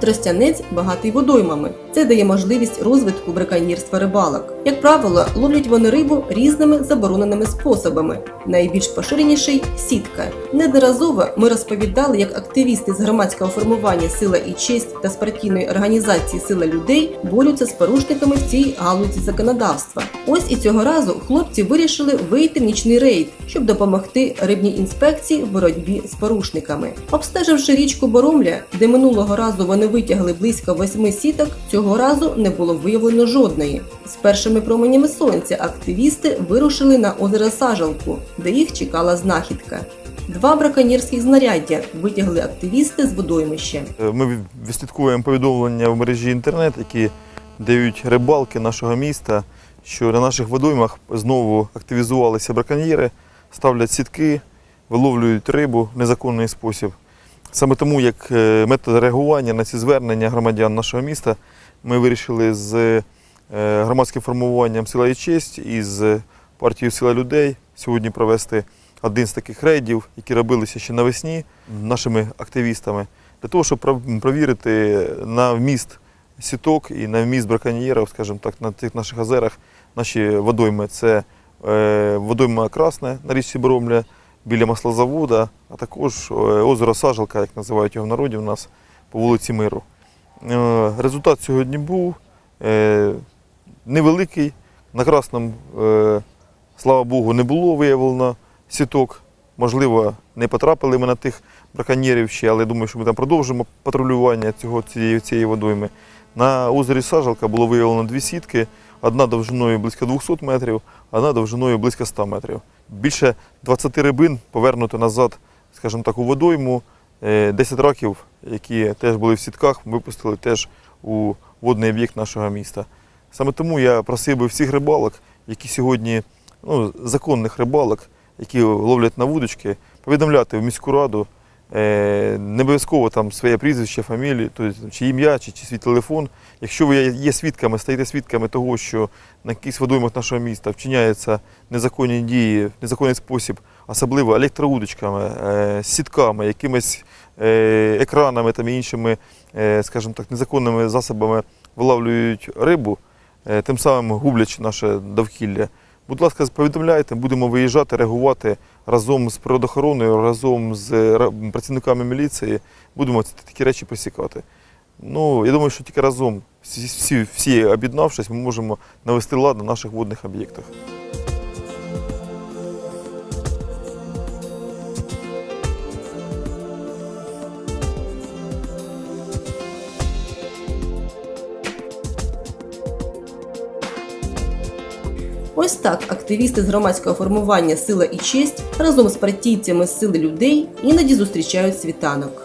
Тростянець багатий водоймами. Це дає можливість розвитку браконьєрства рибалок. Як правило, ловлять вони рибу різними забороненими способами. Найбільш поширеніший сітка. Неодноразово ми розповідали, як активісти з громадського формування Сила і честь та з партійної організації Сила людей борються з порушниками в цій галузі законодавства. Ось і цього разу хлопці вирішили вийти в нічний рейд, щоб допомогти рибній інспекції в боротьбі з порушниками. Обстеживши річку Боромля, де минулого разу вони витягли близько восьми сіток, цього разу не було виявлено жодної. З першими променями сонця активісти вирушили на озеро Сажалку, де їх чекала знахідка. Два браконьєрських знаряддя витягли активісти з водоймища. Е, Ми відслідкуємо повідомлення в мережі інтернет, які дають рибалки нашого міста, що на наших водоймах знову активізувалися браконьєри, ставлять сітки, виловлюють рибу в незаконний спосіб. Саме тому, як е, метод реагування на ці звернення громадян нашого міста, ми вирішили з громадським формуванням Сила і честь і з партією Сила людей сьогодні провести один з таких рейдів, які робилися ще навесні нашими активістами, для того, щоб провірити на вміст сіток і на вміст браконьєрів, скажімо так, на цих наших озерах наші водойми. Це е, водойма Красне на річці Боромля біля маслозавода, а також е, озеро Сажалка, як називають його в народі у нас по вулиці Миру. Е, результат сьогодні був е, невеликий. На красному, е, слава Богу, не було виявлено сіток. Можливо, не потрапили ми на тих браконьєрів ще, але думаю, що ми там продовжимо патрулювання цього, цієї, цієї водойми. На озері Сажалка було виявлено дві сітки, одна довжиною близько 200 метрів, одна довжиною близько 100 метрів. Більше 20 рибин повернуто назад, скажімо так, у водойму. Е, 10 раків, які теж були в сітках, випустили теж у водний об'єкт нашого міста. Саме тому я просив би всіх рибалок, які сьогодні, ну, законних рибалок, які ловлять на вудочки, повідомляти в міську раду, е, не обов'язково там своє прізвище, фамілію, тобто, чи ім'я, чи, чи свій телефон. Якщо ви є- свідками, стаєте свідками того, що на якихось водоймах нашого міста вчиняються незаконні дії, незаконний спосіб, особливо електроудочками, е, сітками, якимись е, екранами там, і іншими, скажімо так, незаконними засобами вилавлюють рибу, тим самим гублячи наше довкілля. Будь ласка, повідомляйте, будемо виїжджати, реагувати разом з природоохороною, разом з е, працівниками міліції. Будемо ці такі речі посікати. Ну, я думаю, що тільки разом, всі, всі об'єднавшись, ми можемо навести лад на наших водних об'єктах. Ось так активісти з громадського формування Сила і честь разом з партійцями сили людей іноді зустрічають світанок.